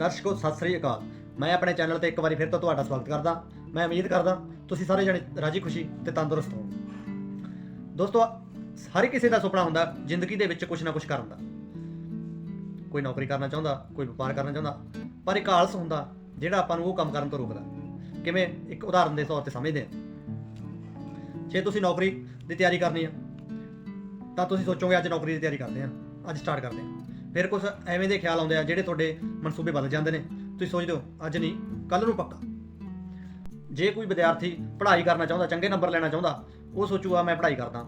ਦਰਸ਼ਕੋ, ਸਤਿ ਸ੍ਰੀ ਅਕਾਲ। ਮੈਂ ਆਪਣੇ ਚੈਨਲ ਤੇ ਇੱਕ ਵਾਰੀ ਫਿਰ ਤੋਂ ਤੁਹਾਡਾ ਸਵਾਗਤ ਕਰਦਾ। ਮੈਂ ਉਮੀਦ ਕਰਦਾ ਤੁਸੀਂ ਸਾਰੇ ਜਣੇ ਰਾਜੀ, ਖੁਸ਼ੀ ਤੇ ਤੰਦਰੁਸਤ ਹੋ ਦੋਸਤੋ, ਹਰ ਕਿਸੇ ਦਾ ਸੁਪਨਾ ਹੁੰਦਾ ਜ਼ਿੰਦਗੀ ਦੇ ਵਿੱਚ ਕੁਝ ਨਾ ਕੁਝ ਕਰਨ ਦਾ। ਕੋਈ ਨੌਕਰੀ ਕਰਨਾ ਚਾਹੁੰਦਾ, ਕੋਈ ਵਪਾਰ ਕਰਨਾ ਚਾਹੁੰਦਾ, ਪਰ ਇੱਕ ਆਲਸ ਹੁੰਦਾ ਜਿਹੜਾ ਆਪਾਂ ਨੂੰ ਉਹ ਕੰਮ ਕਰਨ ਤੋਂ ਰੋਕਦਾ। ਕਿਵੇਂ? ਇੱਕ ਉਦਾਹਰਨ ਦੇ ਤੌਰ ਤੇ ਸਮਝਦੇ ਹਾਂ। ਜੇ ਤੁਸੀਂ ਨੌਕਰੀ ਦੀ ਤਿਆਰੀ ਕਰਨੀ ਆ, ਤਾਂ ਤੁਸੀਂ ਸੋਚੋਗੇ ਅੱਜ ਨੌਕਰੀ ਦੀ ਤਿਆਰੀ ਕਰਦੇ ਆ ਅੱਜ ਸਟਾਰਟ ਕਰਦੇ ਆ ਫਿਰ ਕੁਝ ਐਵੇਂ ਦੇ ਖਿਆਲ ਆਉਂਦੇ ਆ ਜਿਹੜੇ ਤੁਹਾਡੇ ਮਨਸੂਬੇ ਬਦਲ ਜਾਂਦੇ ਨੇ। ਤੁਸੀਂ ਸੋਚਦੇ ਹੋ, ਅੱਜ ਨਹੀਂ ਕੱਲ ਨੂੰ ਪੱਕਾ। ਜੇ ਕੋਈ ਵਿਦਿਆਰਥੀ ਪੜ੍ਹਾਈ ਕਰਨਾ ਚਾਹੁੰਦਾ, ਚੰਗੇ ਨੰਬਰ ਲੈਣਾ ਚਾਹੁੰਦਾ, ਉਹ ਸੋਚੂਗਾ, ਮੈਂ ਪੜ੍ਹਾਈ ਕਰਦਾ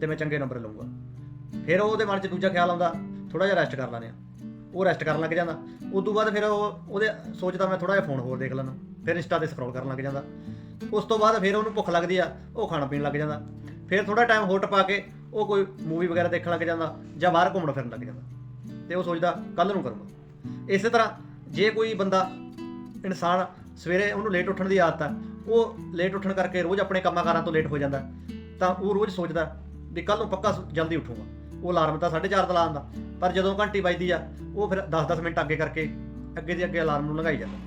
ਤੇ ਮੈਂ ਚੰਗੇ ਨੰਬਰ ਲਵਾਂਗਾ ਫਿਰ ਉਹਦੇ ਮਨ 'ਚ ਦੂਜਾ ਖਿਆਲ ਆਉਂਦਾ ਥੋੜਾ ਜਿਹਾ ਰੈਸਟ ਕਰ ਲੈਣੇ ਆ। ਉਹ ਰੈਸਟ ਕਰਨ ਲੱਗ ਜਾਂਦਾ। ਉਸ ਤੋਂ ਬਾਅਦ ਫਿਰ ਉਹ, ਉਹਦੇ ਸੋਚਦਾ ਮੈਂ ਥੋੜਾ ਜਿਹਾ ਫੋਨ ਹੋਰ ਦੇਖ ਲੈਣਾ ਫਿਰ ਇੰਸਟਾ ਤੇ ਸਕਰੋਲ ਕਰਨ ਲੱਗ ਜਾਂਦਾ। ਉਸ ਤੋਂ ਬਾਅਦ ਫਿਰ ਉਹਨੂੰ ਭੁੱਖ ਲੱਗਦੀ ਆ, ਉਹ ਖਾਣਾ ਪੀਣ ਲੱਗ ਜਾਂਦਾ। ਫਿਰ ਥੋੜਾ ਟਾਈਮ ਹੋਰ ਟਪਾ ਕੇ ਉਹ ਕੋਈ ਮੂਵੀ ਵਗੈਰਾ ਦੇਖਣ ਲੱਗ ਜਾਂਦਾ ਜਾਂ ਬਾਹਰ ਘੁੰਮਣ ਫਿਰਨ ਲੱਗ ਜਾਂਦਾ। ਤੇ ਉਹ ਸੋਚਦਾ ਕੱਲ ਨੂੰ ਕਰੂੰਗਾ। ਇਸੇ ਤਰ੍ਹਾਂ ਜੇ ਕੋਈ ਬੰਦਾ ਇਨਸਾਨ ਸਵੇਰੇ ਉਹਨੂੰ ਲੇਟ ਉੱਠਣ ਦੀ ਆਦਤ ਹੈ ਉਹ ਲੇਟ ਉੱਠਣ ਕਰਕੇ ਰੋਜ਼ ਆਪਣੇ ਕੰਮਾਂ ਕਾਰਾਂ ਤੋਂ ਲੇਟ ਹੋ ਜਾਂਦਾ, ਤਾਂ ਉਹ ਰੋਜ਼ ਸੋਚਦਾ ਵੀ ਕੱਲ ਨੂੰ ਪੱਕਾ ਜਲਦੀ ਉੱਠੂਗਾ। ਉਹ ਅਲਾਰਮ ਤਾਂ 4:30 ਦਾ ਲਾਉਂਦਾ ਪਰ ਜਦੋਂ ਘੰਟੀ ਵੱਜਦੀ ਆ, ਉਹ ਫਿਰ 10-10 ਮਿੰਟ ਅੱਗੇ ਕਰਕੇ ਅੱਗੇ ਦੇ ਅੱਗੇ ਅਲਾਰਮ ਨੂੰ ਲੰਘਾਈ ਜਾਂਦਾ।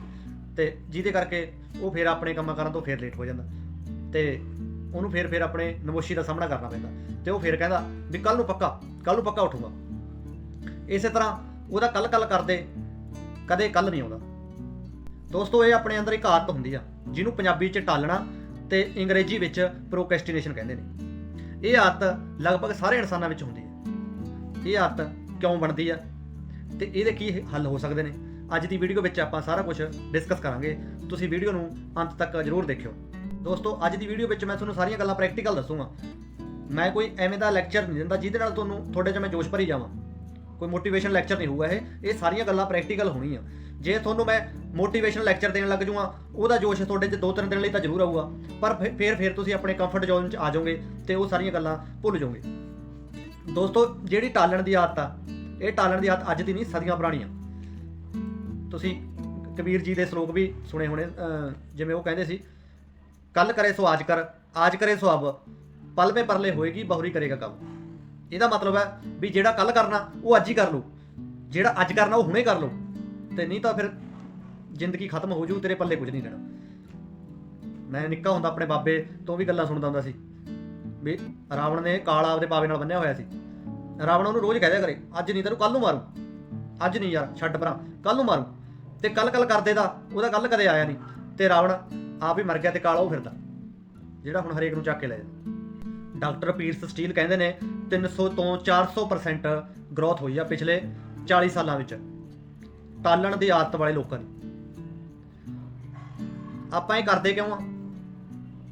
ਤੇ ਜਿਹਦੇ ਕਰਕੇ ਉਹ ਫਿਰ ਆਪਣੇ ਕੰਮਾਂ ਕਾਰਾਂ ਤੋਂ ਫਿਰ ਲੇਟ ਹੋ ਜਾਂਦਾ। ਤੇ ਉਹਨੂੰ ਫਿਰ ਫਿਰ ਆਪਣੇ ਨਮੋਸ਼ੀ ਦਾ ਸਾਹਮਣਾ ਕਰਨਾ ਪੈਂਦਾ। ਤੇ ਉਹ ਫਿਰ ਕਹਿੰਦਾ ਵੀ ਕੱਲ ਨੂੰ ਪੱਕਾ ਕੱਲ ਨੂੰ ਪੱਕਾ ਉੱਠੂਗਾ। ਇਸੇ ਤਰ੍ਹਾਂ ਉਹਦਾ ਕੱਲ ਕੱਲ ਕਰਦੇ, ਕਦੇ ਕੱਲ ਨਹੀਂ ਆਉਂਦਾ। ਦੋਸਤੋ, ਇਹ ਆਪਣੇ ਅੰਦਰ ਇੱਕ ਆਦਤ ਹੁੰਦੀ ਆ, ਜਿਹਨੂੰ ਪੰਜਾਬੀ 'ਚ ਟਾਲਣਾ ਤੇ ਅੰਗਰੇਜ਼ੀ ਵਿੱਚ ਪ੍ਰੋਕੈਸਟੀਨੇਸ਼ਨ ਕਹਿੰਦੇ ਨੇ। ਇਹ ਆਦਤ ਲਗਭਗ ਸਾਰੇ ਇਨਸਾਨਾਂ ਵਿੱਚ ਹੁੰਦੀ ਹੈ। ਇਹ ਆਦਤ ਕਿਉਂ ਬਣਦੀ ਆ? ਤੇ ਇਹਦੇ ਕੀ ਹੱਲ ਹੋ ਸਕਦੇ ਨੇ? ਅੱਜ ਦੀ ਵੀਡੀਓ ਵਿੱਚ ਆਪਾਂ ਸਾਰਾ ਕੁਝ ਡਿਸਕਸ ਕਰਾਂਗੇ। ਤੁਸੀਂ ਵੀਡੀਓ ਨੂੰ ਅੰਤ ਤੱਕ ਜ਼ਰੂਰ ਦੇਖਿਓ। ਦੋਸਤੋ, ਅੱਜ ਦੀ ਵੀਡੀਓ ਵਿੱਚ ਮੈਂ ਤੁਹਾਨੂੰ ਸਾਰੀਆਂ ਗੱਲਾਂ ਪ੍ਰੈਕਟੀਕਲ ਦੱਸੂਗਾ। ਮੈਂ ਕੋਈ ਐਵੇਂ ਦਾ ਲੈਕਚਰ ਨਹੀਂ ਦਿੰਦਾ ਜਿਹਦੇ ਨਾਲ ਤੁਹਾਨੂੰ ਤੁਹਾਡੇ ਜਿਹਾ ਮੈਂ ਜੋਸ਼ ਭਰੀ ਜਾਵਾਂ। ਕੋਈ ਮੋਟੀਵੇਸ਼ਨ ਲੈਕਚਰ ਨਹੀਂ ਹੋਊਗਾ ਇਹ। ਇਹ ਸਾਰੀਆਂ ਗੱਲਾਂ ਪ੍ਰੈਕਟੀਕਲ ਹੋਣੀਆਂ। ਜੇ ਤੁਹਾਨੂੰ ਮੈਂ ਮੋਟੀਵੇਸ਼ਨ ਲੈਕਚਰ ਦੇਣ ਲੱਗ ਜਾਊਗਾ, ਉਹਦਾ ਜੋਸ਼ ਤੁਹਾਡੇ 'ਚ ਦੋ ਤਿੰਨ ਦਿਨ ਲਈ ਤਾਂ ਜ਼ਰੂਰ ਆਊਗਾ। ਪਰ ਫਿਰ- ਫਿਰ ਫਿਰ ਤੁਸੀਂ ਆਪਣੇ ਕੰਫਰਟ ਜ਼ੋਨ 'ਚ ਆ ਜਾਓਗੇ ਤੇ ਉਹ ਸਾਰੀਆਂ ਗੱਲਾਂ ਭੁੱਲ ਜਾਓਗੇ। ਦੋਸਤੋ, ਜਿਹੜੀ ਟਾਲਣ ਦੀ ਆਦਤ ਆ, ਇਹ ਟਾਲਣ ਦੀ ਆਦਤ ਅੱਜ ਦੀ ਨਹੀਂ, ਸਦੀਆਂ ਪੁਰਾਣੀ ਆ ਤੁਸੀਂ ਕਬੀਰ ਜੀ ਦੇ ਸ਼ਲੋਕ ਵੀ ਸੁਣੇ ਹੋਣੇ ਜਿਵੇਂ ਉਹ ਕਹਿੰਦੇ ਸੀ ਕੱਲ ਕਰੇ ਸੋ ਆਜ ਕਰ, ਆਜ ਕਰੇ ਸੋ ਅਬ, ਪਲ ਮੇ ਪਰਲੇ ਹੋਏਗੀ, ਬਹੁਰੀ ਕਰੇਗਾ ਕਬ। ਇਹਦਾ ਮਤਲਬ ਹੈ ਵੀ ਜਿਹੜਾ ਕੱਲ ਕਰਨਾ, ਉਹ ਅੱਜ ਹੀ ਕਰ ਲਓ। ਜਿਹੜਾ ਅੱਜ ਕਰਨਾ, ਉਹ ਹੁਣੇ ਕਰ ਲਓ। ਤੇ ਨਹੀਂ ਤਾਂ ਫਿਰ ਜ਼ਿੰਦਗੀ ਖਤਮ ਹੋ ਜੂ, ਤੇਰੇ ਪੱਲੇ ਕੁਝ ਨਹੀਂ ਰਹਿਣਾ। ਮੈਂ ਨਿੱਕਾ ਹੁੰਦਾ ਆਪਣੇ ਬਾਬੇ ਤੋਂ ਵੀ ਗੱਲਾਂ ਸੁਣਦਾ ਹੁੰਦਾ ਸੀ ਵੀ ਰਾਵਣ ਨੇ ਕਾਲਾ ਆਪਦੇ ਪਾਵੇ ਨਾਲ ਬੰਨਿਆ ਹੋਇਆ ਸੀ। ਰਾਵਣ ਉਹਨੂੰ ਰੋਜ਼ ਕਹਿ ਦਿਆ ਕਰੇ, ਅੱਜ ਨਹੀਂ ਤੈਨੂੰ ਕੱਲ ਨੂੰ ਮਾਰੂ। ਅੱਜ ਨਹੀਂ ਯਾਰ, ਛੱਡ ਪਰਾਂ ਕੱਲ ਨੂੰ ਮਾਰੂ। ਤੇ ਕੱਲ ਕੱਲ ਕਰਦੇ ਦਾ ਉਹਦਾ ਕੱਲ ਕਦੇ ਆਇਆ ਨਹੀਂ। ਤੇ ਰਾਵਣ ਆਪ ਹੀ ਮਰ ਗਿਆ ਤੇ ਕਾਲਾ ਉਹ ਫਿਰਦਾ। ਜਿਹੜਾ ਹੁਣ ਹਰੇਕ ਨੂੰ ਚੱਕ ਕੇ ਲੈ ਜਾਂਦਾ। ਡਾਕਟਰ ਪੀਰਸ ਸਟੀਲ ਕਹਿੰਦੇ ਨੇ 300 ਤੋਂ 400% ਗਰੋਥ ਹੋਈ ਆ ਪਿਛਲੇ 40 ਸਾਲਾਂ ਵਿੱਚ। ਟਾਲਣ ਦੀ ਆਦਤ ਵਾਲੇ ਲੋਕਾਂ ਦੀ। ਆਪਾਂ ਇਹ ਕਰਦੇ ਕਿਉਂ ਆ?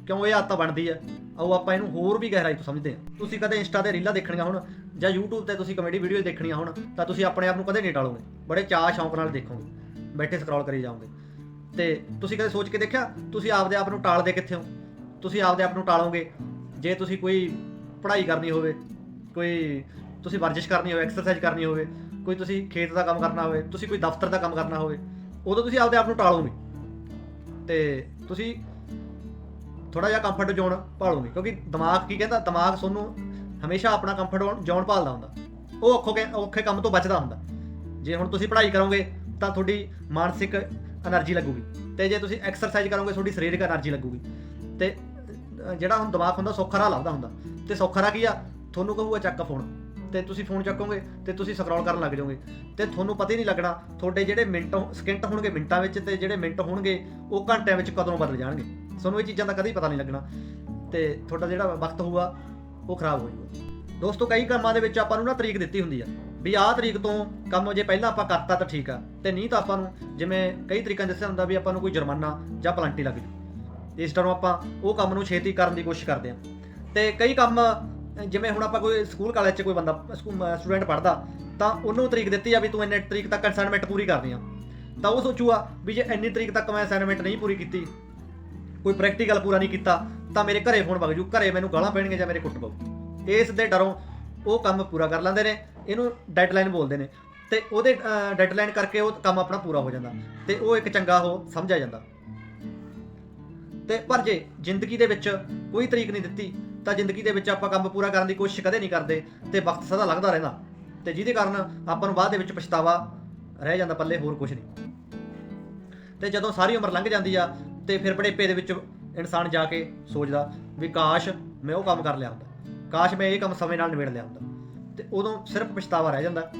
ਕਿਉਂ ਇਹ ਆਦਤ ਬਣਦੀ ਆ? ਆਓ ਆਪਾਂ ਇਹਨੂੰ ਹੋਰ ਵੀ ਗਹਿਰਾਈ ਤੋਂ ਸਮਝਦੇ ਹਾਂ। ਤੁਸੀਂ ਕਦੇ ਇੰਸਟਾ ਤੇ ਰੀਲਾਂ ਦੇਖਣੀਆਂ ਹੁਣ ਜਾਂ YouTube ਤੇ ਤੁਸੀਂ ਕਮੇਡੀ ਵੀਡੀਓ ਦੇਖਣੀਆਂ ਹੁਣ, ਤਾਂ ਤੁਸੀਂ ਆਪਣੇ ਆਪ ਨੂੰ ਕਦੇ ਨਹੀਂ ਟਾਲੋਗੇ। ਬੜੇ ਚਾਅ ਸ਼ੌਂਕ ਨਾਲ ਦੇਖੋਗੇ। ਬੈਠੇ ਸਕਰੋਲ ਕਰੀ ਜਾਓਗੇ। ਤੇ ਤੁਸੀਂ ਕਦੇ ਸੋਚ ਕੇ ਦੇਖਿਆ? ਤੁਸੀਂ ਆਪਦੇ ਆਪ ਨੂੰ ਟਾਲਦੇ ਕਿੱਥੇ ਹੋ? ਤੁਸੀਂ ਆਪਦੇ ਆਪ ਨੂੰ ਟਾਲੋਗੇ? ਜੇ ਤੁਸੀਂ ਕੋਈ ਪੜ੍ਹਾਈ ਕਰਨੀ ਹੋਵੇ, ਕੋਈ ਤੁਸੀਂ ਵਰਜਿਸ਼ ਕਰਨੀ ਹੋਵੇ ਐਕਸਰਸਾਈਜ਼ ਕਰਨੀ ਹੋਵੇ, ਕੋਈ ਤੁਸੀਂ ਖੇਤ ਦਾ ਕੰਮ ਕਰਨਾ ਹੋਵੇ, ਤੁਸੀਂ ਕੋਈ ਦਫ਼ਤਰ ਦਾ ਕੰਮ ਕਰਨਾ ਹੋਵੇ, ਉਦੋਂ ਤੁਸੀਂ ਆਪਦੇ ਆਪ ਨੂੰ ਟਾਲੋਗੇ ਤੇ ਤੁਸੀਂ ਥੋੜਾ ਜਿਹਾ ਕੰਫਰਟ ਜ਼ੋਨ ਭਾਲੋਗੇ ਕਿਉਂਕਿ ਦਿਮਾਗ ਕੀ ਕਹਿੰਦਾ, ਦਿਮਾਗ ਤੁਹਾਨੂੰ ਹਮੇਸ਼ਾ ਆਪਣਾ ਕੰਫਰਟ ਜ਼ੋਨ ਭਾਲਦਾ ਹੁੰਦਾ। ਉਹ ਔਖੇ ਔਖੇ ਕੰਮ ਤੋਂ ਬਚਦਾ ਹੁੰਦਾ। ਜੇ ਹੁਣ ਤੁਸੀਂ ਪੜ੍ਹਾਈ ਕਰੋਗੇ, ਤਾਂ ਤੁਹਾਡੀ ਮਾਨਸਿਕ એનર્ਜੀ ਲੱਗੂਗੀ। ਤੇ ਜੇ ਤੁਸੀਂ ਐਕਸਰਸਾਈਜ਼ ਕਰੋਗੇ, ਤੁਹਾਡੀ ਸਰੀਰਕ એનર્ਜੀ ਲੱਗੂਗੀ। ਤੇ ਜਿਹੜਾ ਹੁਣ ਦਿਮਾਗ ਹੁੰਦਾ, ਸੌਖਾ ਰਾਹ ਲੱਭਦਾ ਹੁੰਦਾ। ਤੇ ਸੌਖਾ ਰਾਹ ਕੀ ਆ? ਤੁਹਾਨੂੰ ਕਹੂਗਾ ਚੱਕ ਫੋਨ ਤੇ ਤੁਸੀਂ ਫੋਨ ਚੱਕੋਗੇ, ਤੇ ਤੁਸੀਂ ਸਕਰੋਲ ਕਰਨ ਲੱਗ ਜਾਓਗੇ। ਤੇ ਤੁਹਾਨੂੰ ਪਤਾ ਹੀ ਨਹੀਂ ਲੱਗਣਾ, ਤੁਹਾਡੇ ਜਿਹੜੇ ਮਿੰਟ ਸਕਿੰਟ ਹੋਣਗੇ ਮਿੰਟਾਂ ਵਿੱਚ ਤੇ ਜਿਹੜੇ ਮਿੰਟ ਹੋਣਗੇ, ਉਹ ਘੰਟਿਆਂ ਵਿੱਚ ਕਦੋਂ ਬਦਲ ਜਾਣਗੇ। ਤੁਹਾਨੂੰ ਇਹ ਚੀਜ਼ਾਂ ਦਾ ਕਦੇ ਪਤਾ ਨਹੀਂ ਲੱਗਣਾ। ਤੇ ਤੁਹਾਡਾ ਜਿਹੜਾ ਵਕਤ ਹੋਊਗਾ, ਉਹ ਖਰਾਬ ਹੋ ਜਾਊਗਾ। ਦੋਸਤੋ, ਕਈ ਕੰਮਾਂ ਦੇ ਵਿੱਚ ਆਪਾਂ ਨੂੰ ਨਾ ਤਰੀਕ ਦਿੱਤੀ ਹੁੰਦੀ ਆ। ਵੀ ਆਹ ਤਰੀਕ ਤੋਂ ਕੰਮ ਜੇ ਪਹਿਲਾਂ ਆਪਾਂ ਕਰਤਾ ਤਾਂ ਠੀਕ ਆ। ਤੇ ਨਹੀਂ ਤਾਂ ਆਪਾਂ ਨੂੰ, ਜਿਵੇਂ ਕਈ ਤਰੀਕਾਂ ਦੱਸਿਆ ਹੁੰਦਾ ਵੀ ਆਪਾਂ ਨੂੰ ਕੋਈ ਜੁਰਮਾਨਾ ਜਾਂ ਪਲੰਟੀ ਲੱਗ ਜੂ ਇਸ ਤਰ੍ਹਾਂ ਆਪਾਂ ਉਹ ਕੰਮ ਨੂੰ ਛੇਤੀ ਕਰਨ ਦੀ ਕੋਸ਼ਿਸ਼ ਕਰਦੇ ਹਾਂ। ਤੇ ਕਈ ਕੰਮ, ਜਿਵੇਂ ਹੁਣ ਆਪਾਂ ਕੋਈ ਸਕੂਲ ਕਾਲਜ 'ਚ ਕੋਈ ਬੰਦਾ ਸਟੂਡੈਂਟ ਪੜ੍ਹਦਾ, ਤਾਂ ਉਹਨੂੰ ਤਰੀਕ ਦਿੱਤੀ ਆ ਵੀ ਤੂੰ ਇੰਨੇ ਤਰੀਕ ਤੱਕ ਅਸਾਈਨਮੈਂਟ ਪੂਰੀ ਕਰਨੀ ਆ। ਤਾਂ ਉਹ ਸੋਚੂਗਾ ਵੀ ਜੇ ਇੰਨੀ ਤਰੀਕ ਤੱਕ ਮੈਂ ਅਸਾਈਨਮੈਂਟ ਨਹੀਂ ਪੂਰੀ ਕੀਤੀ, ਕੋਈ ਪ੍ਰੈਕਟੀਕਲ ਪੂਰਾ ਨਹੀਂ ਕੀਤਾ, ਤਾਂ ਮੇਰੇ ਘਰੇ ਫੋਨ ਵਗ ਜੂ, ਘਰੇ ਮੈਨੂੰ ਗਾਲਾਂ ਪੈਣਗੀਆਂ ਜਾਂ ਮੇਰੇ ਕੁੱਟ ਪਊ। ਇਸ ਦੇ ਡਰੋਂ ਉਹ ਕੰਮ ਪੂਰਾ ਕਰ ਲੈਂਦੇ ਨੇ, ਇਹਨੂੰ ਡੈਡਲਾਈਨ ਬੋਲਦੇ ਨੇ। ਤੇ ਉਹਦੇ ਡੈਡਲਾਈਨ ਕਰਕੇ ਉਹ ਕੰਮ ਆਪਣਾ ਪੂਰਾ ਹੋ ਜਾਂਦਾ। ਤੇ ਉਹ ਇੱਕ ਚੰਗਾ ਉਹ ਸਮਝਿਆ ਜਾਂਦਾ। ਤੇ ਪਰ ਜੇ ਜ਼ਿੰਦਗੀ ਦੇ ਵਿੱਚ ਕੋਈ ਤਰੀਕ ਨਹੀਂ ਦਿੱਤੀ, ਤਾਂ ਜ਼ਿੰਦਗੀ ਦੇ ਵਿੱਚ ਆਪਾਂ ਕੰਮ ਪੂਰਾ ਕਰਨ ਦੀ ਕੋਸ਼ਿਸ਼ ਕਦੇ ਨਹੀਂ ਕਰਦੇ ਤੇ ਵਕਤ ਸਦਾ ਲੰਘਦਾ ਰਹਿੰਦਾ। ਤੇ ਜਿਹਦੇ ਕਾਰਨ ਆਪਾਂ ਨੂੰ ਬਾਅਦ ਦੇ ਵਿੱਚ ਪਛਤਾਵਾ ਰਹਿ ਜਾਂਦਾ, ਪੱਲੇ ਹੋਰ ਕੁਝ ਨਹੀਂ। ਤੇ ਜਦੋਂ ਸਾਰੀ ਉਮਰ ਲੰਘ ਜਾਂਦੀ ਆ, ਤੇ ਫਿਰ ਬੜੇਪੇ ਦੇ ਵਿੱਚ ਇਨਸਾਨ ਜਾ ਕੇ ਸੋਚਦਾ ਵੀ ਕਾਸ਼ ਮੈਂ ਉਹ ਕੰਮ ਕਰ ਲਿਆ ਹੁੰਦਾ, ਕਾਸ਼ ਮੈਂ ਇਹ ਕੰਮ ਸਮੇਂ ਨਾਲ ਨਿਬੇੜ ਲਿਆ ਹੁੰਦਾ। ਤੇ ਉਦੋਂ ਸਿਰਫ ਪਛਤਾਵਾ ਰਹਿ ਜਾਂਦਾ।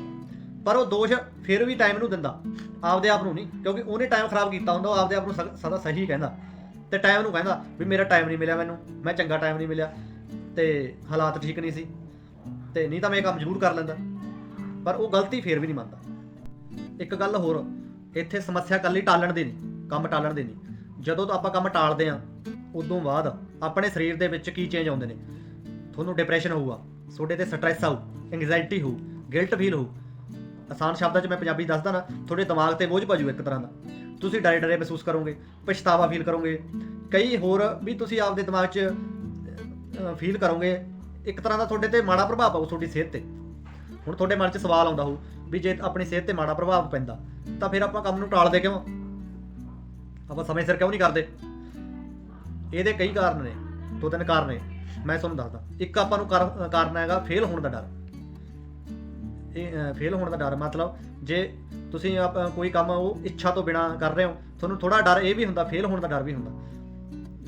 ਪਰ ਉਹ ਦੋਸ਼ ਫਿਰ ਵੀ ਟਾਈਮ ਨੂੰ ਦਿੰਦਾ, ਆਪਦੇ ਆਪ ਨੂੰ ਨਹੀਂ, ਕਿਉਂਕਿ ਉਹਨੇ ਟਾਈਮ ਖਰਾਬ ਕੀਤਾ ਹੁੰਦਾ, ਉਹ ਆਪਦੇ ਆਪ ਨੂੰ ਸ- ਸਦਾ ਸਹੀ ਕਹਿੰਦਾ। ਤੇ ਟਾਈਮ ਨੂੰ ਕਹਿੰਦਾ ਵੀ ਮੇਰਾ ਟਾਈਮ ਨਹੀਂ ਮਿਲਿਆ ਮੈਨੂੰ, ਮੈਂ ਚੰਗਾ ਟਾਈਮ ਨਹੀਂ ਮਿਲਿਆ ਤੇ ਹਾਲਾਤ ਠੀਕ ਨਹੀਂ ਸੀ ਤੇ ਨਹੀਂ ਤਾਂ ਮੈਂ ਇਹ ਕੰਮ ਜ਼ਰੂਰ ਕਰ ਲੈਂਦਾ। ਪਰ ਉਹ ਗਲਤੀ ਫੇਰ ਵੀ ਨਹੀਂ ਮੰਨਦਾ। ਇੱਕ ਗੱਲ ਹੋਰ, ਇੱਥੇ ਸਮੱਸਿਆ ਕੱਲੀ ਟਾਲਣ ਦੀ ਨਹੀਂ, ਕੰਮ ਟਾਲਣ ਦੀ ਨਹੀਂ। ਜਦੋਂ ਤੋਂ ਆਪਾਂ ਕੰਮ ਟਾਲਦੇ ਆਂ ਉਦੋਂ ਬਾਅਦ ਆਪਣੇ ਸਰੀਰ ਦੇ ਵਿੱਚ ਕੀ ਚੇਂਜ ਆਉਂਦੇ ਨੇ? ਤੁਹਾਨੂੰ ਡਿਪਰੈਸ਼ਨ ਹੋਊਗਾ, ਤੁਹਾਡੇ ਤੇ ਸਟ੍ਰੈਸ ਆਊ ਐਂਗਜ਼ਾਇਟੀ ਹੋਊ ਗਿਲਟ ਫੀਲ ਹੋਊ। ਆਸਾਨ ਸ਼ਬਦਾਂ 'ਚ ਮੈਂ ਪੰਜਾਬੀ ਦੱਸਦਾ ਨਾ, ਤੁਹਾਡੇ ਦਿਮਾਗ ਤੇ ਬੋਝ ਪਾਜੂ ਇੱਕ ਤਰ੍ਹਾਂ ਦਾ। ਤੁਸੀਂ ਡਰੇ ਡਰੇ ਮਹਿਸੂਸ ਕਰੋਗੇ, ਪਛਤਾਵਾ ਫੀਲ ਕਰੋਗੇ। ਕਈ ਹੋਰ ਵੀ ਤੁਸੀਂ ਆਪਦੇ ਦਿਮਾਗ 'ਚ ਫੀਲ ਕਰੋਗੇ। ਇੱਕ ਤਰ੍ਹਾਂ ਦਾ ਤੁਹਾਡੇ ਤੇ ਮਾੜਾ ਪ੍ਰਭਾਵ ਪਾਊ ਤੁਹਾਡੀ ਸਿਹਤ ਤੇ। ਹੁਣ ਤੁਹਾਡੇ ਮਨ 'ਚ ਸਵਾਲ ਆਉਂਦਾ ਹੋਊ ਵੀ ਜੇ ਆਪਣੀ ਸਿਹਤ ਤੇ ਮਾੜਾ ਪ੍ਰਭਾਵ ਪੈਂਦਾ, ਤਾਂ ਫਿਰ ਆਪਾਂ ਕੰਮ ਨੂੰ ਟਾਲਦੇ ਕਿਉਂ? ਆਪਾਂ ਸਮੇਂ ਸਿਰ ਕਿਉਂ ਨਹੀਂ ਕਰਦੇ? ਇਹਦੇ ਕਈ ਕਾਰਨ ਨੇ, ਦੋ ਤਿੰਨ ਕਾਰਨ ਨੇ। ਮੈਂ ਤੁਹਾਨੂੰ ਦੱਸਦਾ, ਇੱਕ ਆਪਾਂ ਨੂੰ ਕਾਰਨ ਹੈਗਾ ਫੇਲ ਹੋਣ ਦਾ ਡਰ। ਇਹ ਫੇਲ ਹੋਣ ਦਾ ਡਰ ਮਤਲਬ ਜੇ ਤੁਸੀਂ ਆਪ ਕੋਈ ਕੰਮ ਉਹ ਇੱਛਾ ਤੋਂ ਬਿਨਾ ਕਰ ਰਹੇ ਹੋ, ਤੁਹਾਨੂੰ ਥੋੜਾ ਡਰ ਇਹ ਵੀ ਹੁੰਦਾ ਫੇਲ ਹੋਣ ਦਾ ਡਰ ਵੀ ਹੁੰਦਾ,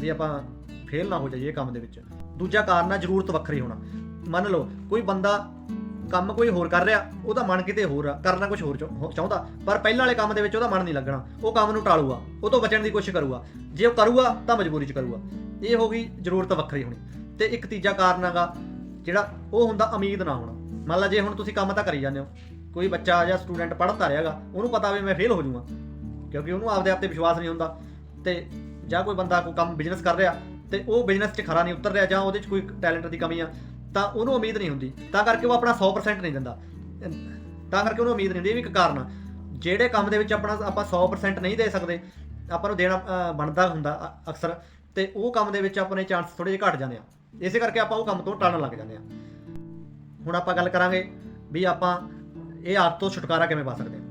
ਵੀ ਆਪਾਂ ਫੇਲ ਨਾ ਹੋ ਜਾਈਏ ਇਹ ਕੰਮ ਦੇ ਵਿੱਚ। ਦੂਜਾ ਕਾਰਨ ਆ ਜ਼ਰੂਰਤ ਵੱਖਰੀ ਹੋਣਾ। ਮੰਨ ਲਓ, ਕੋਈ ਬੰਦਾ ਕੰਮ ਕੋਈ ਹੋਰ ਕਰ ਰਿਹਾ, ਉਹਦਾ ਮਨ ਕਿਤੇ ਹੋਰ ਆ, ਕਰਨਾ ਕੁਝ ਹੋਰ ਚਾਹੁੰਦਾ, ਪਰ ਪਹਿਲਾਂ ਵਾਲੇ ਕੰਮ ਦੇ ਵਿੱਚ ਉਹਦਾ ਮਨ ਨਹੀਂ ਲੱਗਣਾ, ਉਹ ਕੰਮ ਨੂੰ ਟਾਲੂਗਾ, ਉਹ ਤੋਂ ਬਚਣ ਦੀ ਕੋਸ਼ਿਸ਼ ਕਰੂਗਾ। ਜੇ ਉਹ ਕਰੂਗਾ, ਤਾਂ ਮਜਬੂਰੀ 'ਚ ਕਰੂਗਾ। ਇਹ ਹੋ ਗਈ ਜ਼ਰੂਰਤ ਵੱਖਰੀ ਹੋਣੀ। ਤੇ ਇੱਕ ਤੀਜਾ ਕਾਰਨ ਹੈਗਾ, ਜਿਹੜਾ ਉਹ ਹੁੰਦਾ ਉਮੀਦ ਨਾ ਹੋਣਾ। ਮੰਨ ਲਾ ਜੇ ਹੁਣ ਤੁਸੀਂ ਕੰਮ ਤਾਂ ਕਰੀ ਜਾਂਦੇ ਹੋ ਕੋਈ ਬੱਚਾ ਜਾਂ ਸਟੂਡੈਂਟ ਪੜ੍ਹਦਾ ਰਿਹਾਗਾ, ਉਹਨੂੰ ਪਤਾ ਵੀ ਮੈਂ ਫੇਲ ਹੋ ਜਾਊਂਗਾ। ਕਿਉਂਕਿ ਉਹਨੂੰ ਆਪਦੇ ਆਪ ਤੇ ਵਿਸ਼ਵਾਸ ਨਹੀਂ ਹੁੰਦਾ। ਤੇ ਜਾਂ ਕੋਈ ਬੰਦਾ ਕੋਈ ਕੰਮ ਬਿਜ਼ਨਸ ਕਰ ਰਿਹਾ ਤੇ ਉਹ ਬਿਜ਼ਨਸ 'ਚ ਖਰਾ ਨਹੀਂ ਉਤਰ ਰਿਹਾ ਜਾਂ ਉਹਦੇ 'ਚ ਕੋਈ ਟੈਲੈਂਟ ਦੀ ਕਮੀ ਆ, ਤਾਂ ਉਹਨੂੰ ਉਮੀਦ ਨਹੀਂ ਹੁੰਦੀ। ਤਾਂ ਕਰਕੇ ਉਹ ਆਪਣਾ 100% ਨਹੀਂ ਦਿੰਦਾ। ਤਾਂ ਕਰਕੇ ਉਹਨੂੰ ਉਮੀਦ ਨਹੀਂ ਹੁੰਦੀ, ਇਹ ਵੀ ਇੱਕ ਕਾਰਨ ਆ। ਜਿਹੜੇ ਕੰਮ ਦੇ ਵਿੱਚ ਆਪਣਾ, ਆਪਾਂ 100% ਨਹੀਂ ਦੇ ਸਕਦੇ, ਆਪਾਂ ਨੂੰ ਦੇਣਾ ਬਣਦਾ ਹੁੰਦਾ ਅਕਸਰ, ਤੇ ਉਹ ਕੰਮ ਦੇ ਵਿੱਚ ਆਪਣੇ ਚਾਂਸ ਥੋੜੇ ਜਿਹੇ ਘਟ ਜਾਂਦੇ ਆ। ਇਸੇ ਕਰਕੇ ਆਪਾਂ ਉਹ ਕੰਮ ਤੋਂ ਟਲਣ ਲੱਗ ਜਾਂਦੇ ਆ। ਹੁਣ ਆਪਾਂ ਗੱਲ ਕਰਾਂਗੇ ਵੀ ਆਪਾਂ ਇਹ ਆਦਤ ਤੋਂ ਛੁਟਕਾਰਾ ਕਿਵੇਂ ਪਾ ਸਕਦੇ ਹਾਂ?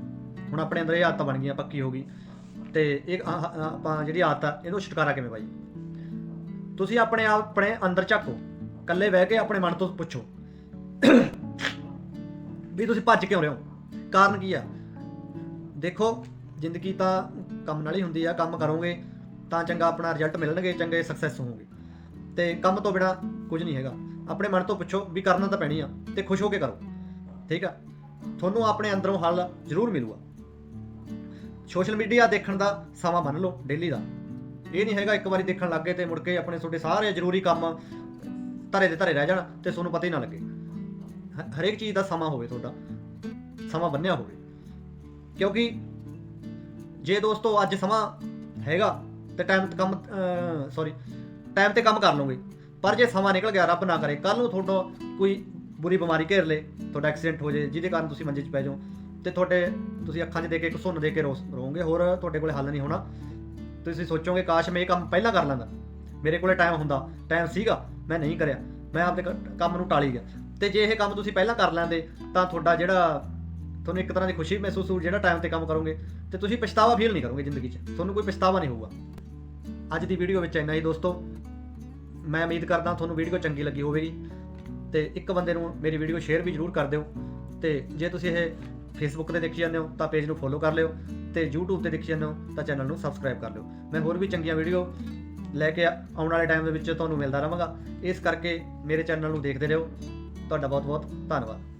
ਹੁਣ ਆਪਣੇ ਅੰਦਰ ਇਹ ਆਦਤ ਬਣ ਗਈ ਪੱਕੀ ਹੋ ਗਈ। ਤੇ ਇਹ ਆਪਾਂ ਜਿਹੜੀ ਆਦਤ ਆ, ਇਹਨੂੰ ਛੁਟਕਾਰਾ ਕਿਵੇਂ ਪਾਈ ਤੁਸੀਂ ਆਪਣੇ ਆਪ, ਆਪਣੇ ਅੰਦਰ ਝਾਕੋ। ਇਕੱਲੇ ਬਹਿ ਕੇ ਆਪਣੇ ਮਨ ਤੋਂ ਪੁੱਛੋ ਵੀ ਤੁਸੀਂ ਭੱਜ ਕਿਉਂ ਰਹੇ ਹੋ? ਕਾਰਨ ਕੀ ਆ? ਦੇਖੋ, ਜ਼ਿੰਦਗੀ ਤਾਂ ਕੰਮ ਨਾਲ ਹੀ ਹੁੰਦੀ ਆ, ਕੰਮ ਕਰੋਗੇ ਤਾਂ ਚੰਗਾ ਆਪਣਾ ਰਿਜ਼ਲਟ ਮਿਲਣਗੇ, ਚੰਗੇ ਸਕਸੈਸ ਹੋਵੋਗੇ। ਤੇ ਕੰਮ ਤੋਂ ਬਿਨਾ ਕੁਝ ਨਹੀਂ ਹੈਗਾ। ਆਪਣੇ ਮਨ ਤੋਂ ਪੁੱਛੋ ਵੀ ਕਰਨਾ ਤਾਂ ਪੈਣੀ ਆ ਤੇ ਖੁਸ਼ ਹੋ ਕੇ ਕਰੋ। ਠੀਕ ਆ? ਤੁਹਾਨੂੰ ਆਪਣੇ ਅੰਦਰੋਂ ਹੱਲ ਜ਼ਰੂਰ ਮਿਲੂਗਾ। ਸੋਸ਼ਲ ਮੀਡੀਆ ਦੇਖਣ ਦਾ ਸਮਾਂ ਮੰਨ ਲਓ ਡੇਲੀ ਦਾ। ਇਹ ਨਹੀਂ ਹੈਗਾ ਇੱਕ ਵਾਰੀ ਦੇਖਣ ਲੱਗ ਗਏ ਤੇ ਮੁੜ ਕੇ ਆਪਣੇ ਤੁਹਾਡੇ ਸਾਰੇ ਜ਼ਰੂਰੀ ਕੰਮ ਧਰੇ ਦੇ ਧਰੇ ਰਹਿ ਜਾਣ ਤੇ ਤੁਹਾਨੂੰ ਪਤਾ ਹੀ ਨਾ ਲੱਗੇ। ਹ- ਹਰੇਕ ਚੀਜ਼ ਦਾ ਸਮਾਂ ਹੋਵੇ ਤੁਹਾਡਾ। ਸਮਾਂ ਬੰਨਿਆ ਹੋਵੇ। ਕਿਉਂਕਿ ਜੇ ਦੋਸਤੋ ਅੱਜ ਸਮਾਂ ਹੈਗਾ ਤੇ ਟਾਈਮ ਤੇ ਕੰਮ ਸੌਰੀ ਟਾਈਮ ਤੇ ਕੰਮ ਕਰ ਲਓਗੇ। ਪਰ ਜੇ ਸਮਾਂ ਨਿਕਲ ਗਿਆ, ਰੱਬ ਨਾ ਕਰੇ ਕੱਲ ਨੂੰ ਤੁਹਾਡਾ ਕੋਈ ਬੁਰੀ ਬਿਮਾਰੀ ਘੇਰ ਲੇ ਤੁਹਾਡਾ ਐਕਸੀਡੈਂਟ ਹੋ ਜੇ ਜਿਹਦੇ ਕਾਰਨ ਤੁਸੀਂ ਮੰਜੇ 'ਚ ਪੈ ਜਾਓ, ਤੇ ਤੁਹਾਡੇ ਤੁਸੀਂ ਅੱਖਾਂ 'ਚ ਦੇ ਕੇ ਇੱਕ ਸੁੰਨ ਦੇ ਕੇ ਰੋ ਰਹੋਗੇ ਹੋਰ ਤੁਹਾਡੇ ਕੋਲੇ ਹੱਲ ਨਹੀਂ ਹੋਣਾ। ਤੁਸੀਂ ਸੋਚੋਗੇ, ਕਾਸ਼ ਮੈਂ ਇਹ ਕੰਮ ਪਹਿਲਾਂ ਕਰ ਲੈਂਦਾ। ਮੇਰੇ ਕੋਲੇ ਟਾਈਮ ਹੁੰਦਾ ਟਾਈਮ ਸੀਗਾ, ਮੈਂ ਨਹੀਂ ਕਰਿਆ। ਮੈਂ ਆਪਦੇ ਕ- ਕੰਮ ਨੂੰ ਟਾਲੀ ਗਿਆ। ਤੇ ਜੇ ਇਹ ਕੰਮ ਤੁਸੀਂ ਪਹਿਲਾਂ ਕਰ ਲੈਂਦੇ, ਤਾਂ ਤੁਹਾਡਾ ਜਿਹੜਾ, ਤੁਹਾਨੂੰ ਇੱਕ ਤਰ੍ਹਾਂ ਦੀ ਖੁਸ਼ੀ ਮਹਿਸੂਸ ਹੋ ਜਿਹੜਾ ਟਾਈਮ ਤੇ ਕੰਮ ਕਰੋਗੇ। ਤੇ ਤੁਸੀਂ ਪਛਤਾਵਾ ਫੀਲ ਨਹੀਂ ਕਰੋਗੇ ਜ਼ਿੰਦਗੀ 'ਚ। ਤੁਹਾਨੂੰ ਕੋਈ ਪਛਤਾਵਾ ਨਹੀਂ ਹੋਊਗਾ। ਅੱਜ ਦੀ ਵੀਡੀਓ ਵਿੱਚ ਇੰਨਾ ਹੀ ਦੋਸਤੋ। ਮੈਂ ਉਮੀਦ ਕਰਦਾ, ਤੁਹਾਨੂੰ ਵੀਡੀਓ ਚੰਗੀ ਲੱਗੀ ਹੋਵੇਗੀ। ਤੇ ਇੱਕ ਬੰਦੇ ਨੂੰ ਮੇਰੀ ਵੀਡੀਓ ਸ਼ੇਅਰ ਵੀ ਜਰੂਰ ਕਰ ਦਿਓ। ਤੇ ਜੇ ਤੁਸੀਂ ਇਹ ਫੇਸਬੁੱਕ ਤੇ ਦੇਖੀ ਜਾਂਦੇ ਹੋ, ਤਾਂ ਪੇਜ ਨੂੰ ਫੋਲੋ ਕਰ ਲਿਓ ਤੇ YouTube ਤੇ ਦੇਖੀ ਜਾਂਦੇ ਹੋ, ਤਾਂ ਚੈਨਲ ਨੂੰ ਸਬਸਕ੍ਰਾਈਬ ਕਰ ਲਿਓ। ਮੈਂ ਹੋਰ ਵੀ ਚੰਗੀਆਂ ਵੀਡੀਓ ਲੈ ਕੇ ਆਉਣ ਵਾਲੇ ਟਾਈਮ ਦੇ ਵਿੱਚ ਤੁਹਾਨੂੰ ਮਿਲਦਾ ਰਹਾਂਗਾ। ਇਸ ਕਰਕੇ ਮੇਰੇ ਚੈਨਲ ਨੂੰ ਦੇਖਦੇ ਰਹੋ। ਤੁਹਾਡਾ ਬਹੁਤ ਬਹੁਤ ਧੰਨਵਾਦ।